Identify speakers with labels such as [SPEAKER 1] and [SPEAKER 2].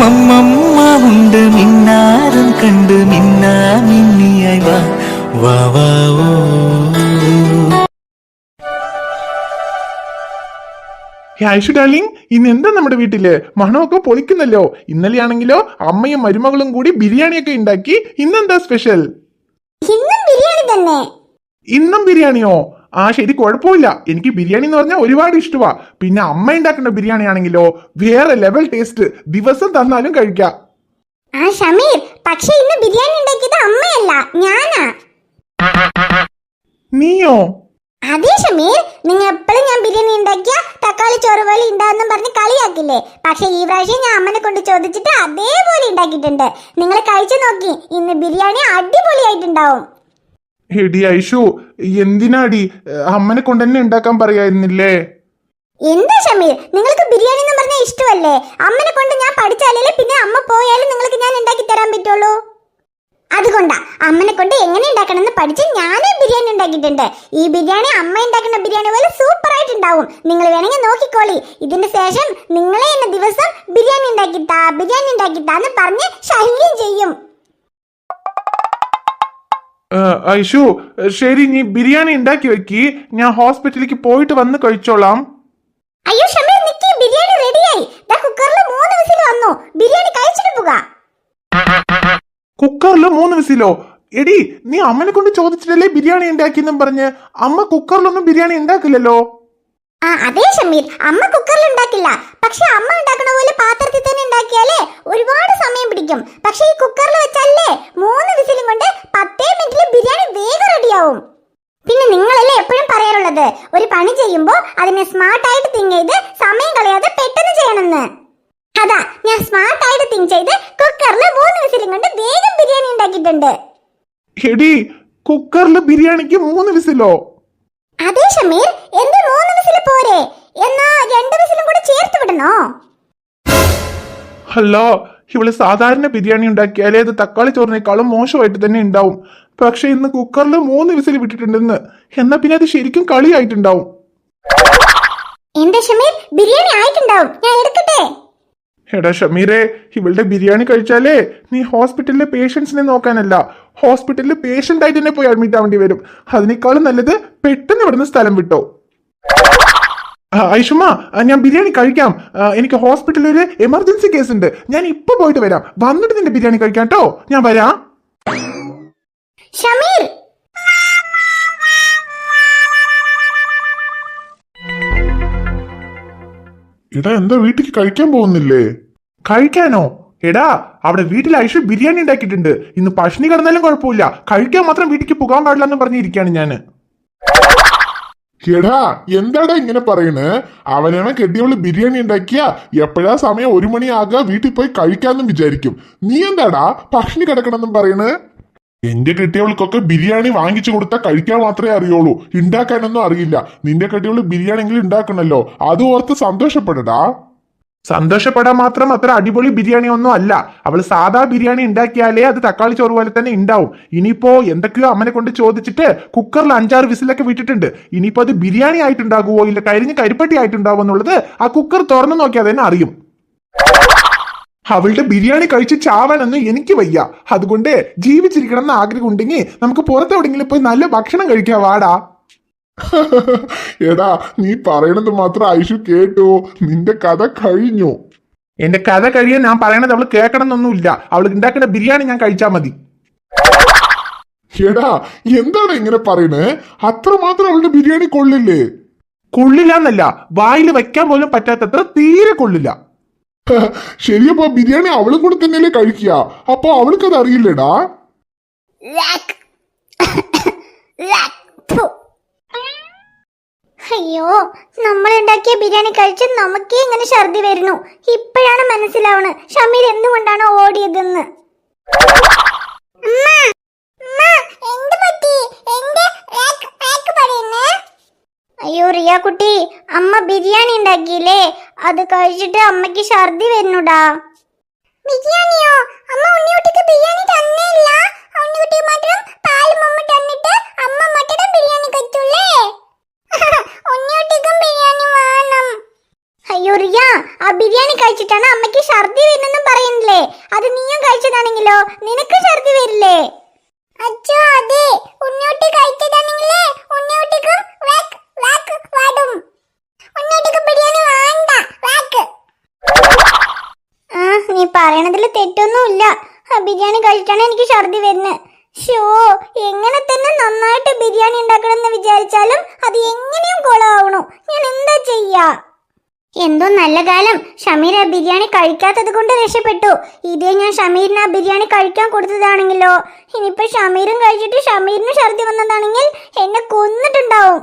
[SPEAKER 1] മമ്മമ്മ ഉണ്ട് മിന്നാരം കണ്ട് മിന്നാ മിന്നിയായി വാ വാ വാ ഓ.
[SPEAKER 2] ഹേ ഐഷു ഡാർലിംഗ് ഇന്ന് എന്താ നമ്മുടെ വീട്ടിൽ? മണമൊക്കെ പൊളിക്കുന്നല്ലോ. ഇന്നലെയാണെങ്കിലോ അമ്മയും മരുമകളും കൂടി ബിരിയാണിയൊക്കെ ഉണ്ടാക്കി ഇന്നെന്താ സ്പെഷ്യൽ
[SPEAKER 3] ഇന്നും ബിരിയാണി തന്നെ.
[SPEAKER 2] ഇന്നും ബിരിയാണിയോ? ആ ശരി കുഴപ്പമില്ല. എനിക്ക് ബിരിയാണി എന്ന് പറഞ്ഞാൽ ഒരുപാട് ഇഷ്ടമാണ് പിന്നെ അമ്മ ഉണ്ടാക്കുന്ന ബിരിയാണി ആണെങ്കിലോ വേറെ ലെവൽ ടേസ്റ്റ് ദിവസം തന്നാലും കഴിക്കാം.
[SPEAKER 3] ആ ഷമീർ പക്ഷേ ഇന്ന് ബിരിയാണി ഉണ്ടാക്കിയത് അമ്മയല്ല ഞാനാ.
[SPEAKER 2] നീയോ?
[SPEAKER 3] അതെ ഷമീർ. നിങ്ങൾ എപ്പോഴും ഞാൻ ബിരിയാണി ഉണ്ടാക്കിയ തക്കാളി ചോറ് പോലെ ഉണ്ടാകുന്ന പറഞ്ഞ് കളിയാക്കില്ലേ? പക്ഷെ ഈ പ്രാവശ്യം ഞാൻ അമ്മനെ കൊണ്ട് ചോദിച്ചിട്ട് അതേപോലെ ഉണ്ടാക്കിയിട്ടുണ്ട് നിങ്ങൾ കഴിച്ചു നോക്കി ഇന്ന് ബിരിയാണി അടിപൊളിയായിട്ടുണ്ടാവും.
[SPEAKER 2] എടി ഐഷു എന്തിനാടി? അമ്മനെ കൊണ്ട് തന്നെ ഉണ്ടാക്കാൻ പറയായിരുന്നില്ലേ?
[SPEAKER 3] എന്താ ഷമീർ? നിങ്ങൾക്ക് ബിരിയാണി എന്ന് പറഞ്ഞാൽ ഇഷ്ടമല്ലേ? അമ്മനെ കൊണ്ട് ഞാൻ പഠിച്ചാലേ പിന്നെ അമ്മ പോയാലും നിങ്ങൾക്ക് ഞാൻ ഉണ്ടാക്കി തരാൻ പറ്റുള്ളൂ? അതുകൊണ്ടാ അമ്മനെ കൊണ്ട് എങ്ങനെ ഉണ്ടാക്കണം എന്ന് പഠിച്ച് ഞാനേ ബിരിയാണി ഉണ്ടാക്കിയിട്ടുണ്ട്. ഈ ബിരിയാണി അമ്മ ഉണ്ടാക്കുന്ന ബിരിയാണി പോലെ സൂപ്പർ ആയിട്ടുണ്ടാവും നിങ്ങൾ വേണമെങ്കിൽ നോക്കിക്കോളി. ഇതിന്റെ ശേഷം നിങ്ങളെ എന്നെ ദിവസം ബിരിയാണി ഉണ്ടാക്കിത്താ ബിരിയാണി ഉണ്ടാക്കിത്താന്ന് പറഞ്ഞ് ശല്യം ചെയ്യും.
[SPEAKER 2] ഐഷു ശരി നീ ബിരിയാണി ഉണ്ടാക്കി വെക്കി. ഞാൻ ഹോസ്പിറ്റലിലേക്ക് പോയിട്ട് വന്ന് കഴിച്ചോളാം.
[SPEAKER 3] അയ്യോ ഷമീർ നിക്കി ബിരിയാണി റെഡിയായി ദാ കുക്കറിൽ മൂന്ന് വിസിൽ വന്നു. ബിരിയാണി കഴിച്ചിട്ട് പോകാം.
[SPEAKER 2] കുക്കറിൽ മൂന്ന് വിസിലോ? എടി നീ അമ്മനെ കൊണ്ട് ചോദിച്ചിട്ടല്ലേ ബിരിയാണി ഉണ്ടാക്കിയെന്നും പറഞ്ഞ്? അമ്മ കുക്കറിലൊന്നും ബിരിയാണി ഉണ്ടാക്കില്ലല്ലോ.
[SPEAKER 3] ആ അതെ ഷമീർ. അമ്മ കുക്കറിൽ ഉണ്ടാക്കില്ല. പക്ഷെ അമ്മ ഉണ്ടാക്കണ പോലെ പാത്രത്തിൽ തന്നെ ഉണ്ടാക്കിയാലേ ഒരുപാട് സമയം പിടിക്കും. പക്ഷെ ഈ കുക്കറിൽ വെച്ചല്ലേ മൂന്ന് വിസിലും കൊണ്ട് പത്തേ മിനിറ്റിൽ ബിരിയാണി വേഗം റെഡിയാവും പിന്നെ നിങ്ങളല്ലേ എപ്പോഴും പറയാറുള്ളത്? ഒരു പണി ചെയ്യുമ്പോൾ അതിനെ സ്മാർട്ട് ആയിട്ട് തിങ്ക് ചെയ്ത് സമയം കളയാതെ പെട്ടെന്ന് ചെയ്യണമെന്ന്. അതാ ഞാൻ സ്മാർട്ട് ആയിട്ട് തിങ്ക് ചെയ്ത് കുക്കറിൽ മൂന്ന് വിസിലും കൊണ്ട് വേഗം ബിരിയാണി ഉണ്ടാക്കിയിട്ടുണ്ട്.
[SPEAKER 2] എടി കുക്കറിൽ ബിരിയാണിക്ക് മൂന്ന് വിസിലോ?
[SPEAKER 3] അതെ ഷമീർ എന്റെ മൂന്ന് വിസിൽ പോരെ? എന്നാ രണ്ട് വിസിലും കൂടെ ചേർത്ത് വിടണോ?
[SPEAKER 2] ഹലോ ഇവൾ സാധാരണ ബിരിയാണി ഉണ്ടാക്കിയാലേ അത് തക്കാളി ചോറിനേക്കാളും മോശമായിട്ട് തന്നെ ഉണ്ടാവും. പക്ഷെ ഇന്ന് കുക്കറിൽ മൂന്ന് വിസിൽ വിട്ടിട്ടുണ്ടെന്ന്. എന്നാ പിന്നെ അത് ശരിക്കും കളിയായിട്ടുണ്ടാവും.
[SPEAKER 3] എന്റെ ഷമീർ? ബിരിയാണി ആയിട്ടുണ്ടാവും. ഞാൻ എടുക്കട്ടെ?
[SPEAKER 2] എടാ ഷമീറെ ഇവളുടെ ബിരിയാണി കഴിച്ചാലേ നീ ഹോസ്പിറ്റലിലെ പേഷ്യൻസിനെ നോക്കാനല്ല. ഹോസ്പിറ്റലിൽ പേഷ്യന്റ് ആയിട്ട് തന്നെ പോയി അഡ്മിറ്റ് ആവേണ്ടി വരും. അതിനേക്കാളും നല്ലത് പെട്ടെന്ന് ഇവിടുന്ന് സ്ഥലം വിട്ടോ. ഐഷുമ ഞാൻ ബിരിയാണി കഴിക്കാം. എനിക്ക് ഹോസ്പിറ്റലിൽ ഒരു എമർജൻസി കേസ് ഉണ്ട്. ഞാൻ ഇപ്പൊ പോയിട്ട് വരാം. വന്നിട്ട് നിന്റെ ബിരിയാണി കഴിക്കാം കേട്ടോ ഞാൻ വരാം.
[SPEAKER 3] ഷമീർ!
[SPEAKER 2] ഇടാ എന്താ വീട്ടിൽ കഴിക്കാൻ പോകുന്നില്ലേ? കഴിക്കാനോ? എടാ അവിടെ വീട്ടിൽ ഐഷു ബിരിയാണി ഉണ്ടാക്കിയിട്ടുണ്ട്. ഇന്ന് പഷ്ണി കിടന്നാലും കുഴപ്പമില്ല. കഴിക്കാൻ മാത്രം വീട്ടിലേക്ക് പോകാൻ പാടില്ല എന്ന് പറഞ്ഞിരിക്കുകയാണ് ഞാൻ.
[SPEAKER 4] കേടാ എന്താടാ ഇങ്ങനെ പറയണ്? അവനാണ് കെട്ടിയവൾ ബിരിയാണി ഉണ്ടാക്കിയ? എപ്പോഴാ സമയം ഒരു മണിയാകുക വീട്ടിൽ പോയി കഴിക്കാന്നും വിചാരിക്കും. നീ എന്താടാ ഭക്ഷണി കിടക്കണമെന്നും പറയണ്? എന്റെ കെട്ടിയവൾക്കൊക്കെ ബിരിയാണി വാങ്ങിച്ചു കൊടുത്താൽ കഴിക്കാൻ മാത്രമേ അറിയുള്ളൂ. ഉണ്ടാക്കാനൊന്നും അറിയില്ല. നിന്റെ കെട്ടിയവൾ ബിരിയാണി എങ്കിലും ഉണ്ടാക്കണല്ലോ. അത് ഓർത്ത് സന്തോഷപ്പെടടാ.
[SPEAKER 2] സന്തോഷപ്പെടാൻ മാത്രം അത്ര അടിപൊളി ബിരിയാണി ഒന്നും അല്ല. അവൾ സാധാ ബിരിയാണി ഉണ്ടാക്കിയാലേ അത് തക്കാളി ചോറ് പോലെ തന്നെ ഉണ്ടാവും ഇനിയിപ്പോ എന്തൊക്കെയോ അമ്മനെ കൊണ്ട് ചോദിച്ചിട്ട് കുക്കറിൽ അഞ്ചാറ് വിസിലൊക്കെ വിട്ടിട്ടുണ്ട്. ഇനിയിപ്പോ അത് ബിരിയാണി ആയിട്ടുണ്ടാകുമോ ഇല്ല കരിഞ്ഞ് കരിപ്പട്ടി ആയിട്ടുണ്ടാവോ എന്നുള്ളത് ആ കുക്കർ തുറന്നു നോക്കിയാൽ തന്നെ അറിയും. അവളുടെ ബിരിയാണി കഴിച്ച് ചാവാനൊന്നും എനിക്ക് വയ്യ. അതുകൊണ്ട് ജീവിച്ചിരിക്കണം എന്ന് ആഗ്രഹം ഉണ്ടെങ്കിൽ നമുക്ക് പുറത്തെവിടെങ്കിലും പോയി നല്ല ഭക്ഷണം കഴിക്കാം. വാടാ.
[SPEAKER 4] എടാ നീ പറയണത് മാത്രം ഐഷു കേട്ടു. നിന്റെ കഥ കഴിഞ്ഞു.
[SPEAKER 2] എന്റെ കഥ കഴിയാൻ ഞാൻ പറയണത് അവൾ കേൾക്കണം എന്നൊന്നുമില്ല അവൾ ഉണ്ടാക്കുന്ന ബിരിയാണി ഞാൻ കഴിച്ചാൽ മതി.
[SPEAKER 4] എടാ എന്താണ് ഇങ്ങനെ പറയണേ? അത്രമാത്രം അവളുടെ ബിരിയാണി കൊള്ളില്ലേ?
[SPEAKER 2] കൊള്ളില്ല എന്നല്ല വായിൽ വെക്കാൻ പോലും പറ്റാത്തത്ര തീരെ കൊള്ളില്ല.
[SPEAKER 4] ശരിയപ്പോ ബിരിയാണി അവളും കൂടെ തന്നെയല്ലേ കഴിക്കുക. അപ്പൊ അവൾക്കത് അറിയില്ലേടാ.
[SPEAKER 3] അയ്യോ നമ്മൾ ഉണ്ടാക്കിയ ബിരിയാണി കഴിച്ച് നമുക്കേ ഇങ്ങനെ ഛർദി വരുന്നു. ഇപ്പോഴാണ് മനസ്സിലാവുന്നത് ഷമീർ എന്തുകൊണ്ടാണ് ഓടിയതെന്ന്. അയ്യോ റിയ കുട്ടി അമ്മ ബിരിയാണി ഉണ്ടാക്കിയില്ലേ? അത് കഴിച്ചിട്ട് അമ്മയ്ക്ക് ഛർദി വരുന്നുടാ. ബിരിയാണിയോ? അമ്മ ഉണ്ണിക്കുട്ടിക്ക് ബിരിയാണി തന്നില്ല ഉണ്ണിക്കുട്ടി മാത്രം പാലും അമ്മ തന്നിട്ട് അമ്മ മാത്രം ബിരിയാണി കഴിച്ചുള്ളേ ഉണ്ണിക്കുട്ടിക്കും ബിരിയാണി വേണം അയ്യോ റിയ ആ ബിരിയാണി കഴിച്ചിട്ടാണ് അമ്മയ്ക്ക് ഛർദി വരുന്നെന്നും പറയുന്നില്ലേ അത് നീയും കഴിച്ചതാണെങ്കിലോ വരില്ലേ? അച്ഛോ അതെ. ഉണ്ണോട്ടി കഴിച്ചതാണെങ്കിലേ ഉണ്ണോട്ടിക്കും വാക്ക് വാക്ക് വാടും. ഉണ്ണിയോട്ടിക്ക് ബിരിയാണി വേണ്ട വാക്ക്. ആ നീ പറയണതിൽ തെറ്റൊന്നുമില്ല. ആ ബിരിയാണി കഴിച്ചിട്ടാണ് എനിക്ക് ഛർദി വരുന്നത്. ഷോ എങ്ങനെ തന്നെ നന്നായിട്ട് ബിരിയാണി ഉണ്ടാക്കണമെന്ന് വിചാരിച്ചാലും അത് എങ്ങനെയും കൊളാവണു. ഞാൻ എന്താ ചെയ്യാ? എന്തോ നല്ല കാലം. ഷമീർ ആ ബിരിയാണി കഴിക്കാത്തത് കൊണ്ട് രക്ഷപ്പെട്ടു. ഇതേ ഞാൻ ഷമീറിന് ആ ബിരിയാണി കഴിക്കാൻ കൊടുത്തതാണെങ്കിലോ? ഇനിയിപ്പോ ഷമീറും കഴിച്ചിട്ട് ഷമീറിന് ഛർദി വന്നതാണെങ്കിൽ എന്നെ കൊന്നിട്ടുണ്ടാവും.